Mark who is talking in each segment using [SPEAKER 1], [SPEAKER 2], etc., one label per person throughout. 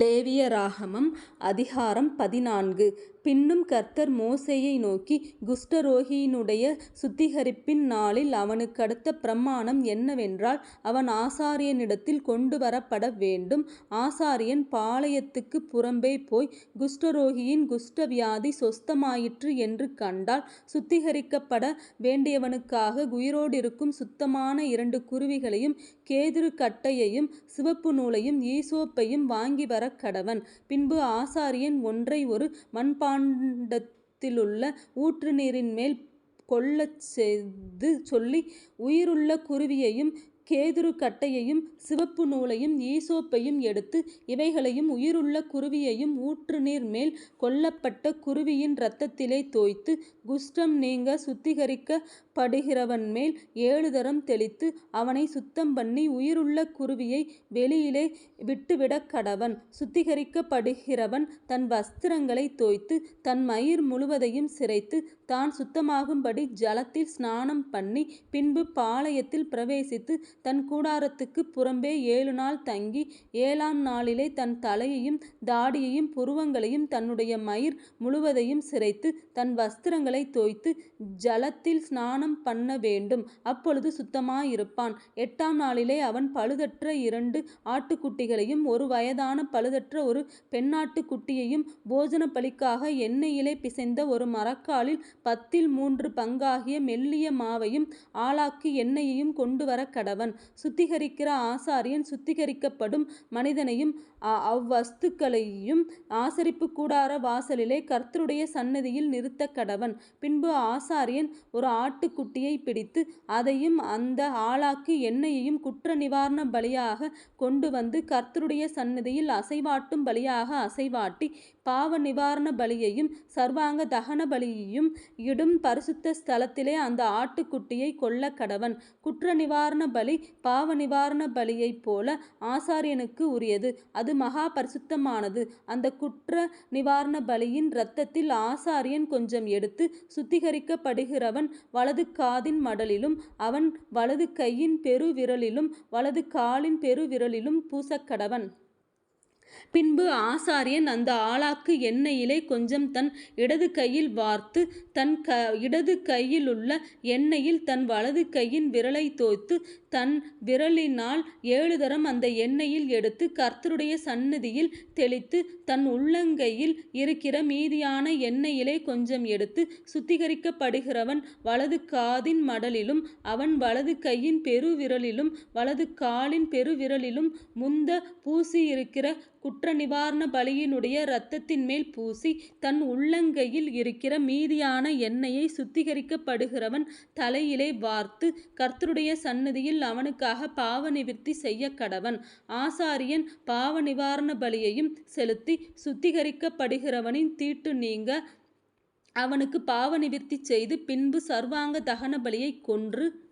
[SPEAKER 1] லேவியராகமம் அதிகாரம் பதினான்கு பின்னும் கர்த்தர் மோசேயை நோக்கி குஷ்டரோகியினுடைய சுத்திகரிப்பின் நாளில் அவனுக்கடுத்த பிரமாணம் என்னவென்றால் அவன் ஆசாரியனிடத்தில் கொண்டு வரப்பட வேண்டும். ஆசாரியன் பாளையத்துக்குப் புறம்பே போய் குஷ்டரோகியின் குஷ்டவியாதி சொஸ்தமாயிற்று என்று கண்டால் சுத்திகரிக்கப்பட வேண்டியவனுக்காக உயிரோடிருக்கும் சுத்தமான இரண்டு குருவிகளையும் கேதுருக்கட்டையையும் சிவப்பு நூலையும் ஈசோப்பையும் வாங்கி வர வாங்கிவரக்கடவன். பின்பு ஆசாரியன் ஒன்றை ஒரு மண்பாண்டத்திலுள்ள ஊற்று நீரின்மேல் கொள்ளச் செய்து சொல்லி உயிருள்ள குருவியையும் கேதுருக்கட்டையையும் சிவப்பு நூலையும் ஈசோப்பையும் எடுத்து இவைகளையும் உயிருள்ள குருவியையும் ஊற்று நீர் மேல் கொல்லப்பட்ட குருவியின் இரத்தத்திலே தோய்த்து குஷ்டம் நீங்கச் சுத்திகரிக்கப்படுகிறவன்மேல் ஏழுதரம் தெளித்து அவனை சுத்தம் பண்ணி உயிருள்ள குருவியை வெளியிலே விட்டுவிடக் கடவன். சுத்திகரிக்கப்படுகிறவன் தன் வஸ்திரங்களை தோய்த்து தன் மயிர் முழுவதையும் சிரைத்து தான் சுத்தமாகும்படி ஜலத்தில் ஸ்நானம் பண்ணி பின்பு பாளையத்தில் பிரவேசித்து தன் கூடாரத்துக்குப் புறம்பே ஏழு நாள் தங்கி ஏழாம் நாளிலே தன் தலையையும் தாடியையும் புருவங்களையும் தன்னுடைய மயிர் முழுவதையும் சிரைத்து தன் வஸ்திரங்களை தோய்த்து ஜலத்தில் ஸ்நானம் பண்ண வேண்டும் அப்பொழுது சுத்தமாயிருப்பான். எட்டாம் நாளிலே அவன் பழுதற்ற இரண்டு ஆட்டுக்குட்டிகளையும் ஒரு வயதான பழுதற்ற ஒரு பெண்ணாட்டுக்குட்டியையும் போஜனபலிக்காக எண்ணெயிலே பிசைந்த ஒரு மரக்காலில் பத்தில் மூன்று பங்காகிய மெல்லிய மாவையும் ஆளாக்கி எண்ணெயையும் கொண்டு வர கடவன் கொண்டுவரக்கடவன். சுத்திகரிக்கிற ஆசாரியன் சுத்திகரிக்கப்படும் மனிதனையும் அவ்வஸ்துக்களையும் ஆசரிப்பு கூடார வாசலிலே கர்த்தருடைய சந்நியில் நிறுத்த கடவன் பின்பு ஆசாரியன் ஒரு ஆட்டுக்குட்டியை பிடித்து அதையும் அந்த ஆளாக்கு எண்ணெயையும் குற்ற நிவாரண பலியாக கொண்டு வந்து கர்த்தருடைய சன்னதியில் அசைவாட்டும் பலியாக அசைவாட்டி பாவ நிவாரண பலியையும் சர்வாங்க தகன பலியையும் இடும் பரிசுத்த ஸ்தலத்திலே அந்த ஆட்டுக்குட்டியைக் குற்ற நிவாரண பலி பாவ நிவாரண பலியைப் போல ஆசாரியனுக்கு உரியது அது மகா பரிசுத்தமானது. அந்த குற்ற நிவாரண பலியின் இரத்தத்தில் ஆசாரியன் கொஞ்சம் எடுத்து சுத்திகரிக்கப்படுகிறவன் வலது காதின் மடலிலும் அவன் வலது கையின் பெருவிரலிலும் வலது காலின் பெருவிரலிலும் பூசக்கடவன். பின்பு ஆசாரியன் அந்த ஆளாக்கு எண்ணெயிலே கொஞ்சம் தன் இடது கையில் வார்த்து தன் க இடது கையிலுள்ள எண்ணெயில் தன் வலது கையின் விரலை தோய்த்து தன் விரலினால் ஏழு தரம் அந்த எண்ணெயில் எடுத்து கர்த்தருடைய சந்நிதியில் தெளித்து தன் உள்ளங்கையில் இருக்கிற மீதியான எண்ணெயிலே கொஞ்சம் எடுத்து சுத்திகரிக்கப்படுகிறவன் வலது காதின் மடலிலும் அவன் வலது கையின் பெருவிரலிலும் வலது காலின் பெருவிரலிலும் முந்த பூசியிருக்கிற குற்ற நிவாரண பலியினுடைய இரத்தத்தின்மேல் பூசி தன் உள்ளங்கையில் இருக்கிற மீதியான எண்ணெயை சுத்திகரிக்கப்படுகிறவன் தலையிலே வார்த்து கர்த்தருடைய சந்நதியில் அவனுக்காக பாவ அவனுக்காகப் செய்ய கடவன் ஆசாரியன் பாவ நிவாரண பலியையும் செலுத்தி சுத்திகரிக்கப்படுகிறவனின் தீட்டு நீங்க அவனுக்கு பாவ பாவநிவிர்த்தி செய்து பின்பு சர்வாங்க தகனபலியைக் கொன்று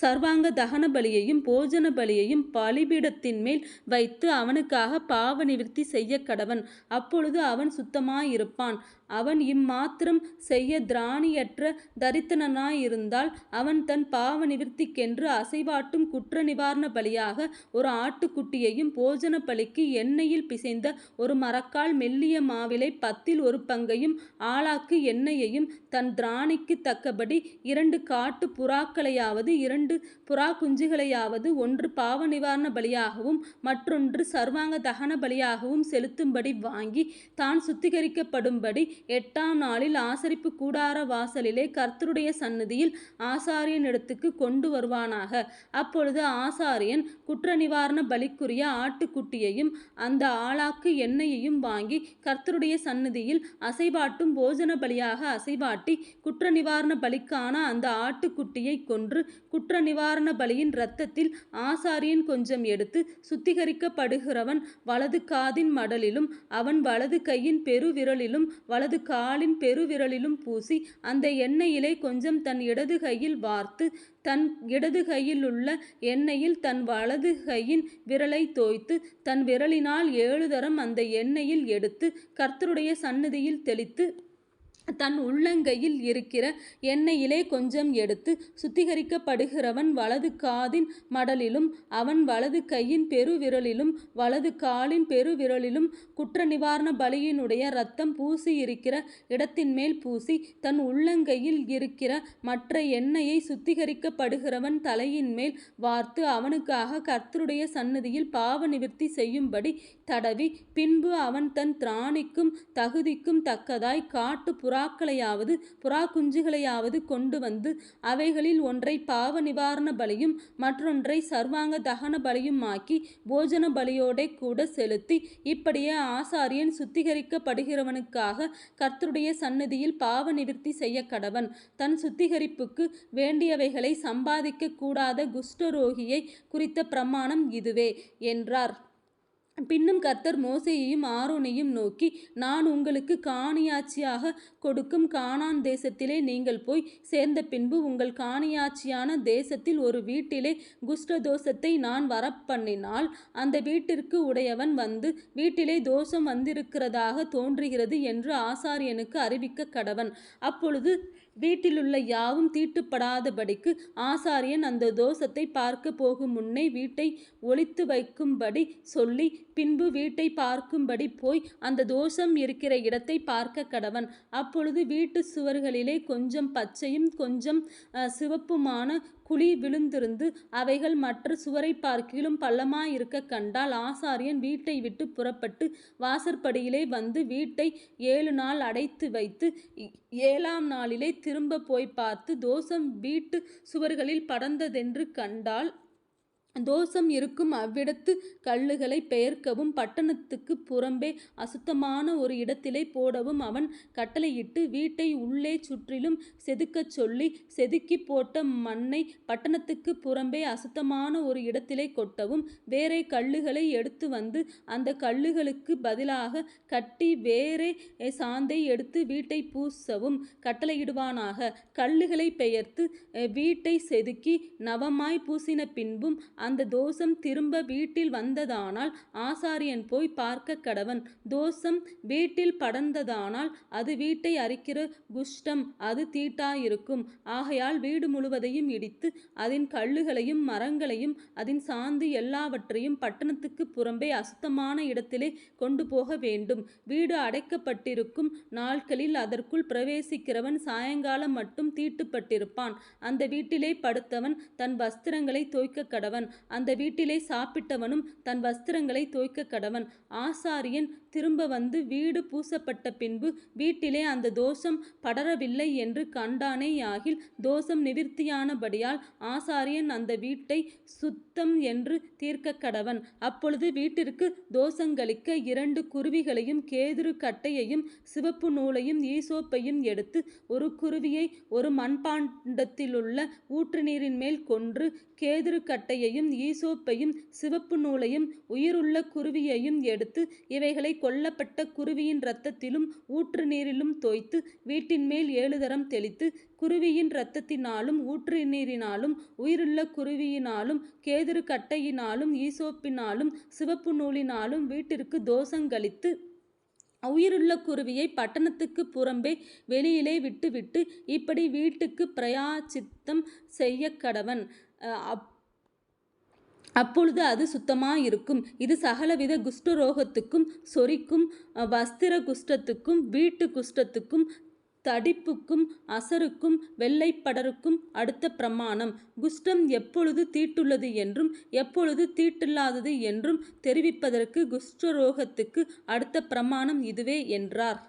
[SPEAKER 1] சர்வாங்க தகன பலியையும் போஜன பலியையும் பலிபீடத்தின் பலிபீடத்தின்மேல் வைத்து அவனுக்காக பாவ அவனுக்காகப் செய்ய கடவன் அப்பொழுது அவன் சுத்தமாயிருப்பான். அவன் இம்மாத்திரம் செய்ய திராணியற்ற தரித்தனாயிருந்தால் அவன் தன் பாவ நிவர்த்திக்கென்று அசைவாட்டும் குற்ற நிவாரண பலியாக ஒரு ஆட்டுக்குட்டியையும் போஜனபலிக்கு எண்ணெயில் பிசைந்த ஒரு மரக்கால் மெல்லிய மாவிலை பத்தில் ஒரு பங்கையும் ஆளாக்கு எண்ணெயையும் தன் திராணிக்குத் தக்கபடி இரண்டு காட்டு புறாக்களையாவது இரண்டு புறா குஞ்சுகளையாவது ஒன்று பாவ நிவாரண பலியாகவும் மற்றொன்று சர்வாங்க தகன பலியாகவும் செலுத்தும்படி வாங்கி தான் சுத்திகரிக்கப்படும்படி எட்டாம் நாளில் ஆசரிப்பு கூடார வாசலிலே கர்த்தருடைய சந்நிதியில் கொண்டு வருவானாக. அப்பொழுது ஆசாரியன் குற்ற நிவாரண பலிக்குரிய ஆட்டுக்குட்டியையும் அந்த ஆளாக்கு எண்ணெயையும் வாங்கி கர்த்தருடைய சந்நிதியில் அசைவாட்டும் போஜனபலியாக அசைவாட்டி குற்றநிவாரண பலிக்கான அந்த ஆட்டுக்குட்டியைக் கொன்று குற்ற நிவாரண பலியின் இரத்தத்தில் ஆசாரியன் கொஞ்சம் எடுத்து சுத்திகரிக்கப்படுகிறவன் வலது காதின் மடலிலும் அவன் வலது கையின் பெருவிரலிலும் வலது காலின் பெருவிரலிலும் பூசி அந்த எண்ணெயிலே கொஞ்சம் தன் இடது கையில் வார்த்து தன் இடது கையிலுள்ள எண்ணெயில் தன் வலது கையின் விரலை தோய்த்து தன் விரலினால் ஏழு தரம் அந்த எண்ணெயில் எடுத்து கர்த்தருடைய சந்நிதியில் தெளித்து தன் உள்ளங்கையில் இருக்கிற எண்ணெயிலே கொஞ்சம் எடுத்து சுத்திகரிக்கப்படுகிறவன் வலது காதின் மடலிலும் அவன் வலது கையின் பெருவிரலிலும் வலது காலின் பெருவிரலிலும் குற்ற நிவாரண பலியினுடைய இரத்தம் இடத்தின் மேல் பூசி தன் உள்ளங்கையில் இருக்கிற மற்ற எண்ணெயை சுத்திகரிக்கப்படுகிறவன் தலையின்மேல் வார்த்து அவனுக்காக கர்த்தருடைய சன்னதியில் பாவ நிவர்த்தி செய்யும்படி தடவி பின்பு அவன் தன் திராணிக்கும் தகுதிக்கும் தக்கதாய் காட்டு புறாக்களையாவது புறா குஞ்சுகளையாவது கொண்டு வந்து அவைகளில் ஒன்றை பாவ நிவாரண பலியும் மற்றொன்றை சர்வாங்க தகன பலியுமாக்கி போஜன பலியோடே கூட செலுத்தி இப்படியே ஆசாரியன் சுத்திகரிக்கப்படுகிறவனுக்காக கர்த்தருடைய சன்னதியில் பாவ நிவிர்த்தி செய்ய கடவன் தன் சுத்திகரிப்புக்கு வேண்டியவைகளை சம்பாதிக்க கூடாத குஷ்டரோகியை குறித்த பிரமாணம் இதுவே என்றார். பின்னும் கர்த்தர் மோசையையும் ஆரோனையும் நோக்கி நான் உங்களுக்கு காணியாட்சியாக கொடுக்கும் கானான் தேசத்திலே நீங்கள் போய் சேர்ந்த பின்பு உங்கள் காணியாட்சியான தேசத்தில் ஒரு வீட்டிலே குஷ்டதோஷத்தை நான் வரப்பண்ணினால் அந்த வீட்டிற்கு உடையவன் வந்து வீட்டிலே தோஷம் வந்திருக்கிறதாக தோன்றுகிறது என்று ஆசாரியனுக்கு அறிவிக்க கடவன். அப்பொழுது வீட்டிலுள்ள யாவும் தீட்டுப்படாதபடிக்கு ஆசாரியன் அந்த தோஷத்தை பார்க்க போகும் முன்னே வீட்டை ஒளித்து வைக்கும்படி சொல்லி பின்பு வீட்டை பார்க்கும்படி போய் அந்த தோஷம் இருக்கிற இடத்தை பார்க்க கடவன். அப்பொழுது வீட்டு சுவர்களிலே கொஞ்சம் பச்சையும் கொஞ்சம் சிவப்புமான குழி விழுந்திருந்து அவைகள் மற்ற சுவரை பார்க்கிலும் பள்ளமாயிருக்க கண்டால் ஆசாரியன் வீட்டை விட்டு புறப்பட்டு வாசற்படியிலே வந்து வீட்டை ஏழு நாள் அடைத்து வைத்து ஏழாம் நாளிலே திரும்ப போய் பார்த்து தோஷம் வீட்டு சுவர்களில் படர்ந்ததென்று கண்டால் தோஷம் இருக்கும் அவ்விடத்து கல்லுகளை பெயர்க்கவும் பட்டணத்துக்கு புறம்பே அசுத்தமான ஒரு இடத்திலே போடவும் அவன் கட்டளையிட்டு வீட்டை உள்ளே சுற்றிலும் செதுக்கச் சொல்லி செதுக்கி போட்ட மண்ணை பட்டணத்துக்கு புறம்பே அசுத்தமான ஒரு இடத்திலே கொட்டவும் வேறே கல்லுகளை எடுத்து வந்து அந்த கல்லுகளுக்கு பதிலாக கட்டி வேறே சாந்தை எடுத்து வீட்டை பூசவும் கட்டளையிடுவானாக. கல்லுகளை பெயர்த்து வீட்டை செதுக்கி நவமாய் பூசின பின்பும் அந்த தோஷம் திரும்ப வீட்டில் வந்ததானால் ஆசாரியன் போய் பார்க்க கடவன். தோஷம் வீட்டில் படர்ந்ததானால் அது வீட்டை அரிக்கிற குஷ்டம் அது தீட்டாயிருக்கும். ஆகையால் வீடு முழுவதையும் இடித்து அதன் கல்லுகளையும் மரங்களையும் அதன் சாந்து எல்லாவற்றையும் பட்டணத்துக்கு புறம்பே அசுத்தமான இடத்திலே கொண்டு போக வேண்டும். வீடு அடைக்கப்பட்டிருக்கும் நாட்களில் அதற்குள் பிரவேசிக்கிறவன் சாயங்காலம் மட்டும் தீட்டுப்பட்டிருப்பான். அந்த வீட்டிலே படுத்தவன் தன் வஸ்திரங்களை தோய்க்க கடவன். அந்த வீட்டிலே சாப்பிட்டவனும் தன் வஸ்திரங்களை தோய்க்க கடவன். ஆசாரியன் திரும்ப வந்து வீடு பூசப்பட்ட பின்பு வீட்டிலே அந்த தோஷம் படரவில்லை என்று கண்டானே யாகில் தோஷம் நிவிர்த்தியானபடியால் ஆசாரியன் அந்த வீட்டை சுத்தம் என்று தீர்க்க கடவன். அப்பொழுது வீட்டிற்கு தோஷங்களிக்க இரண்டு குருவிகளையும் கேதுரு கட்டையையும் சிவப்பு நூலையும் ஈசோப்பையும் எடுத்து ஒரு குருவியை ஒரு மண்பாண்டத்திலுள்ள ஊற்று நீரின் மேல் கொன்று கேதுரு கட்டையையும் ஈசோப்பையும் சிவப்பு நூலையும் உயிருள்ள குருவியையும் எடுத்து இவைகளை கொல்லப்பட்ட குருவியின் இரத்தத்திலும் ஊற்று நீரிலும் தோய்த்து வீட்டின் மேல் ஏழு தரம் தெளித்து குருவியின் இரத்தத்தினாலும் ஊற்று நீரினாலும் உயிருள்ள குருவியினாலும் கேதுரு கட்டையினாலும் ஈசோப்பினாலும் சிவப்பு நூலினாலும் வீட்டிற்கு தோஷங்களித்து உயிருள்ள குருவியை பட்டணத்துக்கு புறம்பே வெளியிலே விட்டுவிட்டு இப்படி வீட்டுக்கு பிரயாச்சித்தம் செய்ய கடவன் அப் அப்பொழுது அது சுத்தமாக இருக்கும் இது சகலவித குஷ்டரோகத்துக்கும் சொறிக்கும் வஸ்திர குஷ்டத்துக்கும் வீட்டு குஷ்டத்துக்கும் தடிப்புக்கும் அசருக்கும் வெள்ளைப்படருக்கும் அடுத்த பிரமாணம். குஷ்டம் எப்பொழுது தீட்டுள்ளது என்றும் எப்பொழுது தீட்டில்லாதது என்றும் தெரிவிப்பதற்கு குஷ்டரோகத்துக்கு அடுத்த பிரமாணம் இதுவே என்றார்.